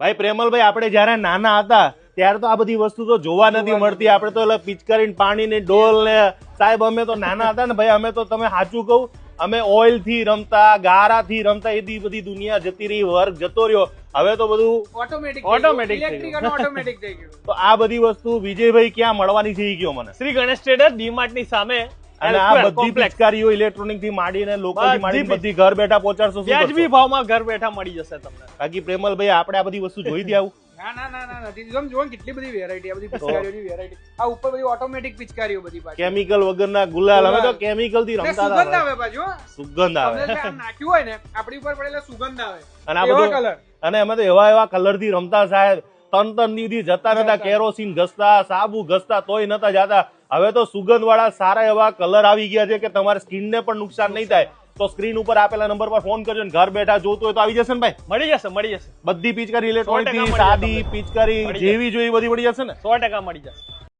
ભાઈ પ્રેમલભાઈ આપણે જ્યારે નાના હતા ત્યારે તો આ બધી વસ્તુ તો જોવા નથી મળતી. આપણે તો એટલે પિચકારીને પાણી ને ડોલ ને સાહેબ અમે તો નાના હતા ને ભાઈ અમે તો તમે સાચું કહું અમે ઓઇલથી રમતા ગારા થી રમતા એ બધી દુનિયા જતી રહી વર્ગ જતો રહ્યો. હવે તો બધું ઓટોમેટિક થઈ ઓટોમેટિક થઈ ગયું. તો આ બધી વસ્તુ વિજયભાઈ ક્યાં મળવાની છે ગયો કયો મને. શ્રી ગણેશ ટ્રેડર ડીમાર્ટની સામે અને આ બધી. પિચકારીઓ ઇલેક્ટ્રોનિકથી માંડીને લોકો થી બધી માંડીને બધી ઘર બેઠા પહોંચાડશો શું વ્યાજબી? ભાવમાં ઘર બેઠા મળી જશે તમને. બાકી પ્રેમલભાઈ આપણે આ બધી વસ્તુ જોઈ દે આવું. ના ના ના ના નથી. તમે જોવો કેટલી બધી વેરાયટી આ બધી પિચકારીઓની વેરાયટી આ ઉપર બધી ઓટોમેટિક પિચકારીઓ બધી પાછી. કેમિકલ વગરના ગુલાલ હવે તો કેમિકલથી રમતા સુગંધ આવે પાછો સુગંધ આવે. તમને નાખ્યું હોય ને આપણી ઉપર પડેલા સુગંધ આવે. અને આ બધો કલર અને એમાં તો એવા એવા કલરથી રમતા સાહેબ. તન તન સુધી જતા નતા કેરોસીન ઘસતા સાબુ ઘસતા તોય નતા જતા. હવે તો સુગંધ વાળા સારા એવા કલર આવી ગયા છે કે તમારે સ્કીનને પણ નુકસાન નહીં થાય. તો સ્ક્રીન ઉપર આપેલા નંબર પર ફોન કરજો ને ઘર બેઠા જોતું હોય તો આવી જશે ને ભાઈ? મળી જશે મળી જશે. બધી પિચકારી ઇલેક્ટ્રોનિક સાદી પિચકારી જેવી જોઈ બધી મળી જશે ને? સો ટકા મળી જશે.